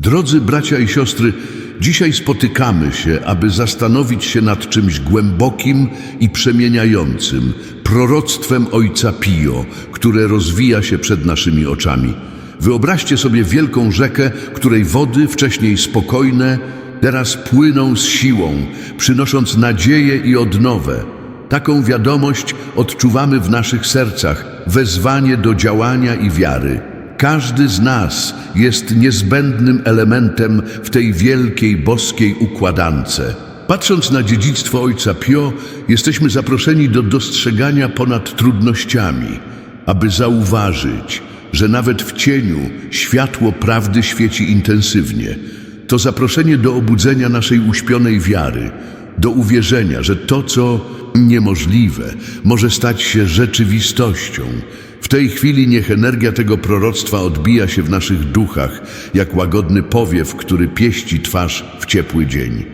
Drodzy bracia i siostry, dzisiaj spotykamy się, aby zastanowić się nad czymś głębokim i przemieniającym, proroctwem Ojca Pio, które rozwija się przed naszymi oczami. Wyobraźcie sobie wielką rzekę, której wody, wcześniej spokojne, teraz płyną z siłą, przynosząc nadzieję i odnowę. Taką wiadomość odczuwamy w naszych sercach, wezwanie do działania i wiary. Każdy z nas jest niezbędnym elementem w tej wielkiej boskiej układance. Patrząc na dziedzictwo Ojca Pio, jesteśmy zaproszeni do dostrzegania ponad trudnościami, aby zauważyć, że nawet w cieniu światło prawdy świeci intensywnie. To zaproszenie do obudzenia naszej uśpionej wiary, do uwierzenia, że to, co niemożliwe, może stać się rzeczywistością. W tej chwili niech energia tego proroctwa odbija się w naszych duchach, jak łagodny powiew, który pieści twarz w ciepły dzień.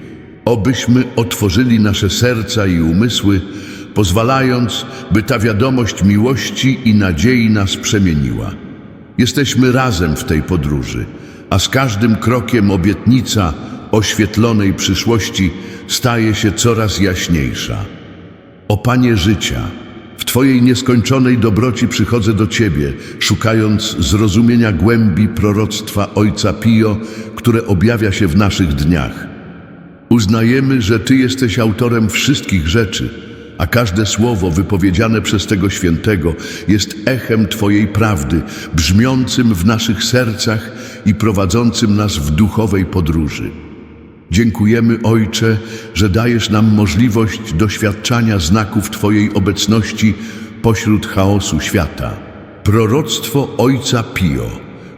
Obyśmy otworzyli nasze serca i umysły, pozwalając, by ta wiadomość miłości i nadziei nas przemieniła. Jesteśmy razem w tej podróży, a z każdym krokiem obietnica oświetlonej przyszłości staje się coraz jaśniejsza. O Panie życia, w Twojej nieskończonej dobroci przychodzę do Ciebie, szukając zrozumienia głębi proroctwa Ojca Pio, które objawia się w naszych dniach. Uznajemy, że Ty jesteś autorem wszystkich rzeczy, a każde słowo wypowiedziane przez tego świętego jest echem Twojej prawdy, brzmiącym w naszych sercach i prowadzącym nas w duchowej podróży. Dziękujemy, Ojcze, że dajesz nam możliwość doświadczania znaków Twojej obecności pośród chaosu świata. Proroctwo Ojca Pio,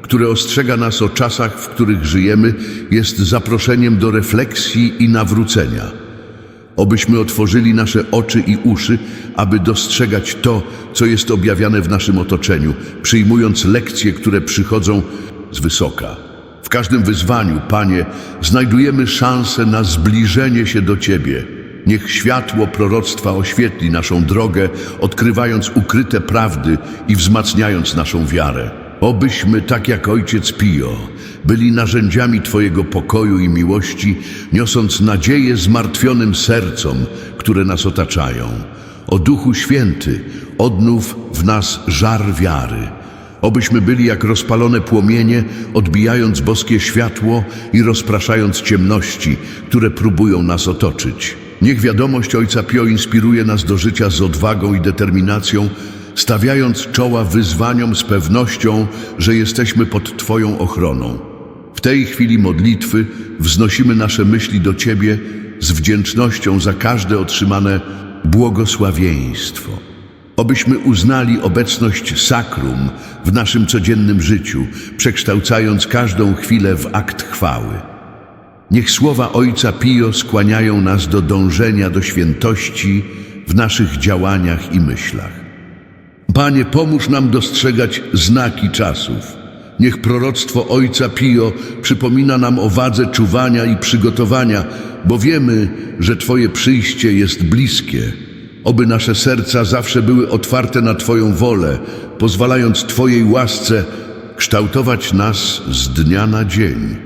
które ostrzega nas o czasach, w których żyjemy, jest zaproszeniem do refleksji i nawrócenia. Obyśmy otworzyli nasze oczy i uszy, aby dostrzegać to, co jest objawiane w naszym otoczeniu, przyjmując lekcje, które przychodzą z wysoka. W każdym wyzwaniu, Panie, znajdujemy szansę na zbliżenie się do Ciebie. Niech światło proroctwa oświetli naszą drogę, odkrywając ukryte prawdy i wzmacniając naszą wiarę. Obyśmy, tak jak Ojciec Pio, byli narzędziami Twojego pokoju i miłości, niosąc nadzieję zmartwionym sercom, które nas otaczają. O Duchu Święty, odnów w nas żar wiary. Obyśmy byli jak rozpalone płomienie, odbijając boskie światło i rozpraszając ciemności, które próbują nas otoczyć. Niech wiadomość Ojca Pio inspiruje nas do życia z odwagą i determinacją, stawiając czoła wyzwaniom z pewnością, że jesteśmy pod Twoją ochroną. W tej chwili modlitwy wznosimy nasze myśli do Ciebie z wdzięcznością za każde otrzymane błogosławieństwo. Obyśmy uznali obecność sakrum w naszym codziennym życiu, przekształcając każdą chwilę w akt chwały. Niech słowa Ojca Pio skłaniają nas do dążenia do świętości w naszych działaniach i myślach. Panie, pomóż nam dostrzegać znaki czasów. Niech proroctwo Ojca Pio przypomina nam o wadze czuwania i przygotowania, bo wiemy, że Twoje przyjście jest bliskie. Oby nasze serca zawsze były otwarte na Twoją wolę, pozwalając Twojej łasce kształtować nas z dnia na dzień.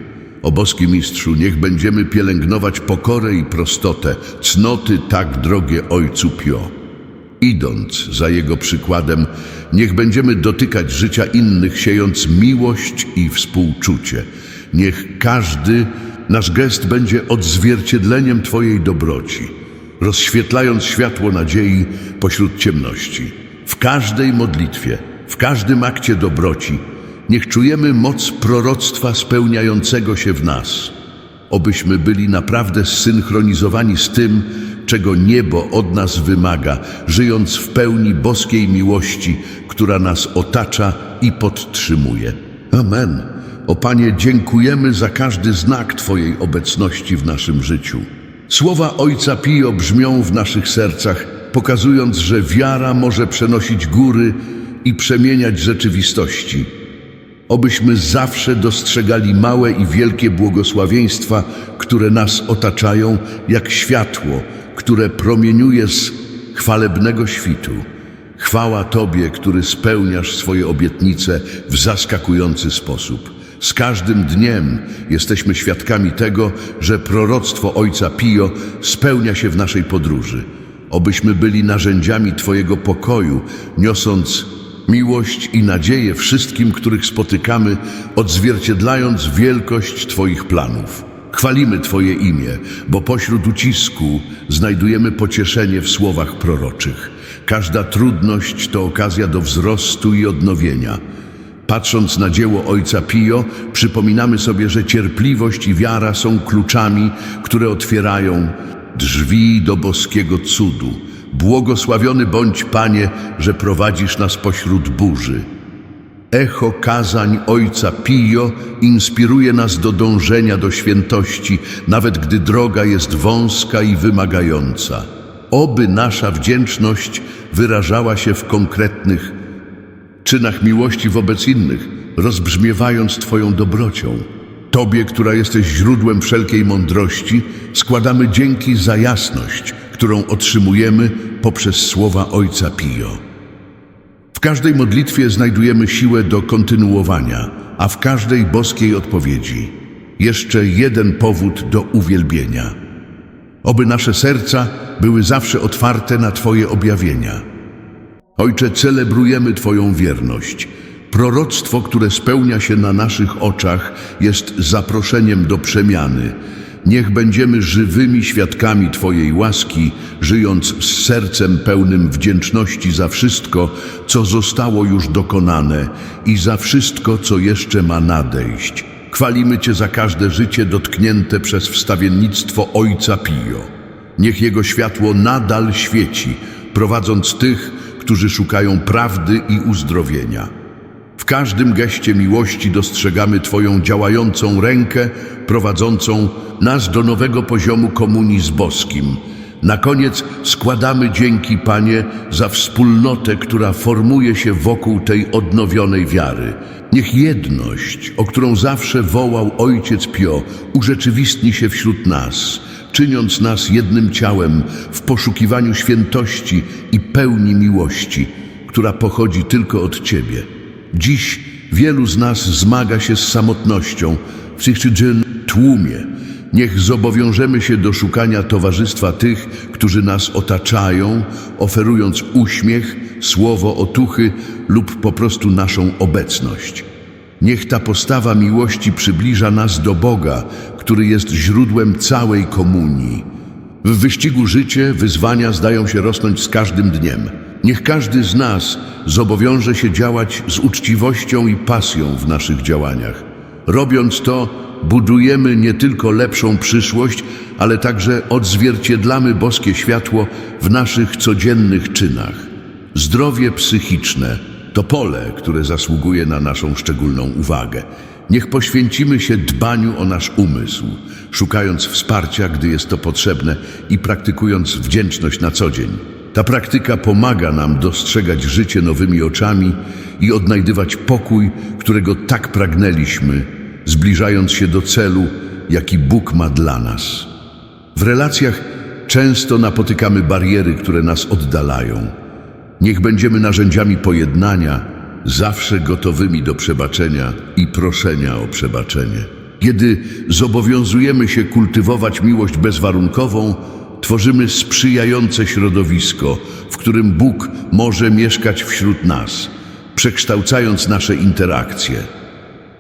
O boski mistrzu, niech będziemy pielęgnować pokorę i prostotę, cnoty tak drogie Ojcu Pio. Idąc za Jego przykładem, niech będziemy dotykać życia innych, siejąc miłość i współczucie. Niech każdy nasz gest będzie odzwierciedleniem Twojej dobroci, rozświetlając światło nadziei pośród ciemności. W każdej modlitwie, w każdym akcie dobroci, niech czujemy moc proroctwa spełniającego się w nas. Obyśmy byli naprawdę zsynchronizowani z tym, czego niebo od nas wymaga, żyjąc w pełni boskiej miłości, która nas otacza i podtrzymuje. Amen. O Panie, dziękujemy za każdy znak Twojej obecności w naszym życiu. Słowa Ojca Pio brzmią w naszych sercach, pokazując, że wiara może przenosić góry i przemieniać rzeczywistości. Obyśmy zawsze dostrzegali małe i wielkie błogosławieństwa, które nas otaczają, jak światło, które promieniuje z chwalebnego świtu. Chwała Tobie, który spełniasz swoje obietnice w zaskakujący sposób. Z każdym dniem jesteśmy świadkami tego, że proroctwo Ojca Pio spełnia się w naszej podróży. Obyśmy byli narzędziami Twojego pokoju, niosąc miłość i nadzieję wszystkim, których spotykamy, odzwierciedlając wielkość Twoich planów. Chwalimy Twoje imię, bo pośród ucisku znajdujemy pocieszenie w słowach proroczych. Każda trudność to okazja do wzrostu i odnowienia. Patrząc na dzieło Ojca Pio, przypominamy sobie, że cierpliwość i wiara są kluczami, które otwierają drzwi do boskiego cudu. Błogosławiony bądź, Panie, że prowadzisz nas pośród burzy. Echo kazań Ojca Pio inspiruje nas do dążenia do świętości, nawet gdy droga jest wąska i wymagająca. Oby nasza wdzięczność wyrażała się w konkretnych czynach miłości wobec innych, rozbrzmiewając Twoją dobrocią. Tobie, która jesteś źródłem wszelkiej mądrości, składamy dzięki za jasność, którą otrzymujemy poprzez słowa Ojca Pio. W każdej modlitwie znajdujemy siłę do kontynuowania, a w każdej boskiej odpowiedzi jeszcze jeden powód do uwielbienia. Oby nasze serca były zawsze otwarte na Twoje objawienia. Ojcze, celebrujemy Twoją wierność. Proroctwo, które spełnia się na naszych oczach, jest zaproszeniem do przemiany. Niech będziemy żywymi świadkami Twojej łaski, żyjąc z sercem pełnym wdzięczności za wszystko, co zostało już dokonane i za wszystko, co jeszcze ma nadejść. Chwalimy Cię za każde życie dotknięte przez wstawiennictwo Ojca Pio. Niech Jego światło nadal świeci, prowadząc tych, którzy szukają prawdy i uzdrowienia. W każdym geście miłości dostrzegamy Twoją działającą rękę, prowadzącą nas do nowego poziomu komunii z boskim. Na koniec składamy dzięki, Panie, za wspólnotę, która formuje się wokół tej odnowionej wiary. Niech jedność, o którą zawsze wołał Ojciec Pio, urzeczywistni się wśród nas, czyniąc nas jednym ciałem w poszukiwaniu świętości i pełni miłości, która pochodzi tylko od Ciebie. Dziś wielu z nas zmaga się z samotnością w psychicznym tłumie. Niech zobowiążemy się do szukania towarzystwa tych, którzy nas otaczają, oferując uśmiech, słowo otuchy lub po prostu naszą obecność. Niech ta postawa miłości przybliża nas do Boga, który jest źródłem całej komunii. W wyścigu życie wyzwania zdają się rosnąć z każdym dniem. Niech każdy z nas zobowiąże się działać z uczciwością i pasją w naszych działaniach. Robiąc to, budujemy nie tylko lepszą przyszłość, ale także odzwierciedlamy boskie światło w naszych codziennych czynach. Zdrowie psychiczne to pole, które zasługuje na naszą szczególną uwagę. Niech poświęcimy się dbaniu o nasz umysł, szukając wsparcia, gdy jest to potrzebne i praktykując wdzięczność na co dzień. Ta praktyka pomaga nam dostrzegać życie nowymi oczami i odnajdywać pokój, którego tak pragnęliśmy, zbliżając się do celu, jaki Bóg ma dla nas. W relacjach często napotykamy bariery, które nas oddalają. Niech będziemy narzędziami pojednania, zawsze gotowymi do przebaczenia i proszenia o przebaczenie. Kiedy zobowiązujemy się kultywować miłość bezwarunkową, tworzymy sprzyjające środowisko, w którym Bóg może mieszkać wśród nas, przekształcając nasze interakcje.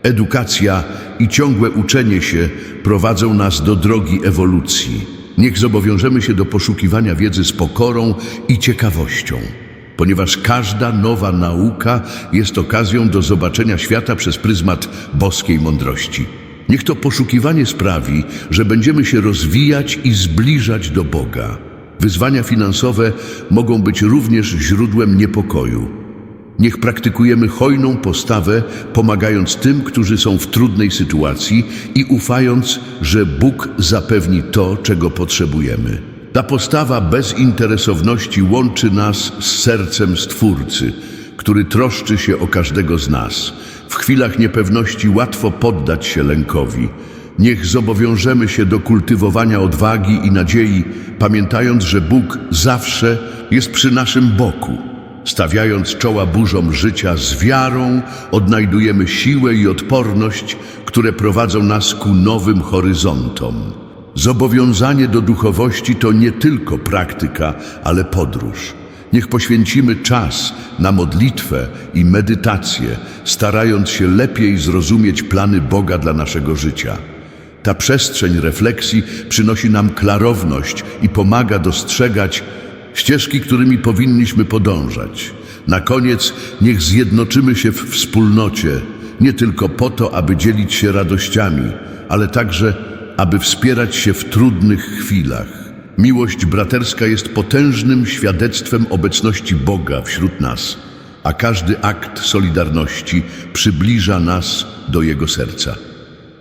Edukacja i ciągłe uczenie się prowadzą nas do drogi ewolucji. Niech zobowiążemy się do poszukiwania wiedzy z pokorą i ciekawością, ponieważ każda nowa nauka jest okazją do zobaczenia świata przez pryzmat boskiej mądrości. Niech to poszukiwanie sprawi, że będziemy się rozwijać i zbliżać do Boga. Wyzwania finansowe mogą być również źródłem niepokoju. Niech praktykujemy hojną postawę, pomagając tym, którzy są w trudnej sytuacji i ufając, że Bóg zapewni to, czego potrzebujemy. Ta postawa bezinteresowności łączy nas z sercem Stwórcy, który troszczy się o każdego z nas. W chwilach niepewności łatwo poddać się lękowi. Niech zobowiążemy się do kultywowania odwagi i nadziei, pamiętając, że Bóg zawsze jest przy naszym boku. Stawiając czoła burzom życia z wiarą, odnajdujemy siłę i odporność, które prowadzą nas ku nowym horyzontom. Zobowiązanie do duchowości to nie tylko praktyka, ale podróż. Niech poświęcimy czas na modlitwę i medytację, starając się lepiej zrozumieć plany Boga dla naszego życia. Ta przestrzeń refleksji przynosi nam klarowność i pomaga dostrzegać ścieżki, którymi powinniśmy podążać. Na koniec niech zjednoczymy się w wspólnocie, nie tylko po to, aby dzielić się radościami, ale także, aby wspierać się w trudnych chwilach. Miłość braterska jest potężnym świadectwem obecności Boga wśród nas, a każdy akt solidarności przybliża nas do Jego serca.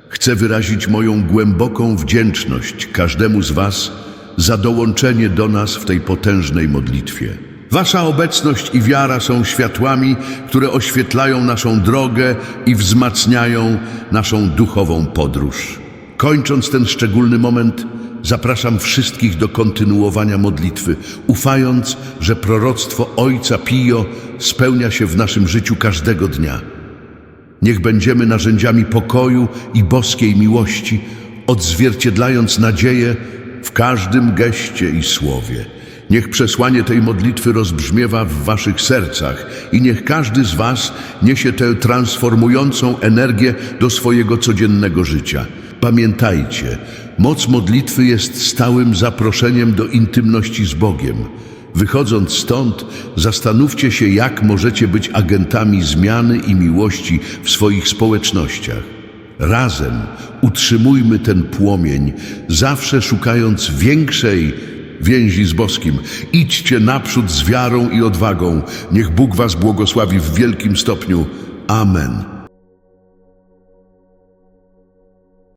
Chcę wyrazić moją głęboką wdzięczność każdemu z Was za dołączenie do nas w tej potężnej modlitwie. Wasza obecność i wiara są światłami, które oświetlają naszą drogę i wzmacniają naszą duchową podróż. Kończąc ten szczególny moment, zapraszam wszystkich do kontynuowania modlitwy, ufając, że proroctwo Ojca Pio spełnia się w naszym życiu każdego dnia. Niech będziemy narzędziami pokoju i boskiej miłości, odzwierciedlając nadzieję w każdym geście i słowie. Niech przesłanie tej modlitwy rozbrzmiewa w waszych sercach i niech każdy z was niesie tę transformującą energię do swojego codziennego życia. Pamiętajcie, moc modlitwy jest stałym zaproszeniem do intymności z Bogiem. Wychodząc stąd, zastanówcie się, jak możecie być agentami zmiany i miłości w swoich społecznościach. Razem utrzymujmy ten płomień, zawsze szukając większej więzi z boskim. Idźcie naprzód z wiarą i odwagą. Niech Bóg was błogosławi w wielkim stopniu. Amen.